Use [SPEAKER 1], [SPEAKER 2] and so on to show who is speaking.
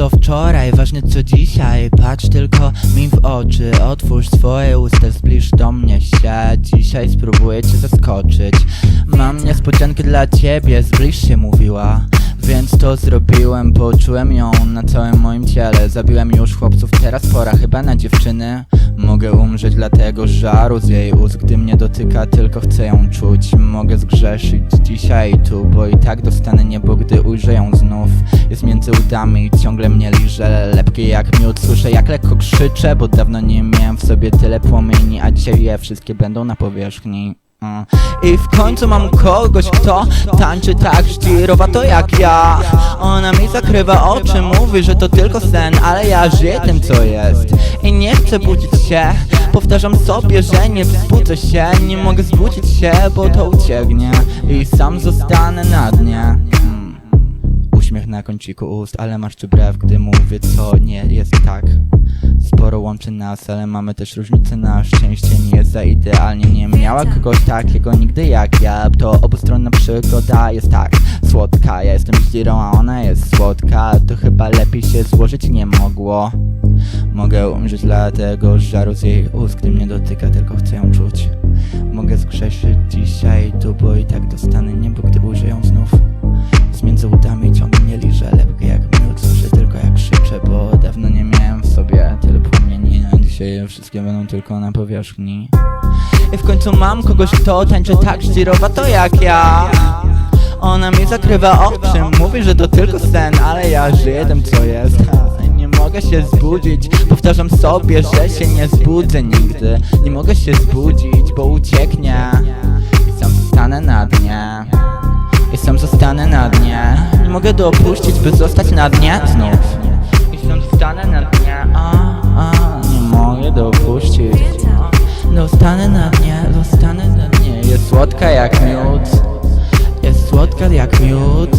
[SPEAKER 1] co wczoraj, ważne co dzisiaj. Patrz tylko mi w oczy Otwórz swoje usta, zbliż do mnie się Dzisiaj spróbuję cię zaskoczyć. Mam niespodziankę dla ciebie, zbliż się mówiła. Więc to zrobiłem, poczułem ją na całym moim ciele. Zabiłem już chłopców, teraz pora chyba na dziewczyny Mogę umrzeć dlatego żaru z jej ust Gdy mnie dotyka, tylko chcę ją czuć. Mogę zgrzeszyć dzisiaj tu Bo i tak dostanę niebo, gdy ujrzę ją znów. Jest między udami i ciągle mnie liże Lepkie jak miód, słyszę jak lekko krzyczę Bo dawno nie miałem w sobie tyle płomieni A dzisiaj je wszystkie będą na powierzchni Mm. I w końcu mam kogoś, kto tańczy tak żwirowato jak ja. Ona mi zakrywa oczy, mówi, że to tylko sen Ale ja żyję tym, co jest. I nie chcę budzić się. Powtarzam sobie, że nie wzbudzę się. Nie mogę zbudzić się, bo to ucieknie. I sam zostanę na dnie. Mm. Uśmiech na kąciku ust, ale masz tu brew, gdy mówię, co nie jest tak łączy nas, ale mamy też różnice. Na szczęście nie jest za idealnie Nie miała kogoś takiego nigdy jak ja To obustronna przygoda jest tak słodka. Ja jestem zero, a ona jest słodka. To chyba lepiej się złożyć nie mogło. Mogę umrzeć dlatego żaru z jej ust Gdy mnie dotyka, tylko chcę ją czuć. Mogę zgrzeszyć dzisiaj tu, bo i tak dostanę wszystkie będą tylko na powierzchni. I w końcu mam kogoś, kto tańczy tak to jak ja. Ona mi zakrywa oczy, mówi, że to tylko sen Ale ja żyję tym, co jest. Nie mogę się zbudzić, powtarzam sobie, że się nie zbudzę nigdy. Nie mogę się zbudzić, bo ucieknie. I sam zostanę na dnie. I sam zostanę na dnie. Nie mogę dopuścić, by zostać na dnie znów słodka jak miód. Jest słodka jak miód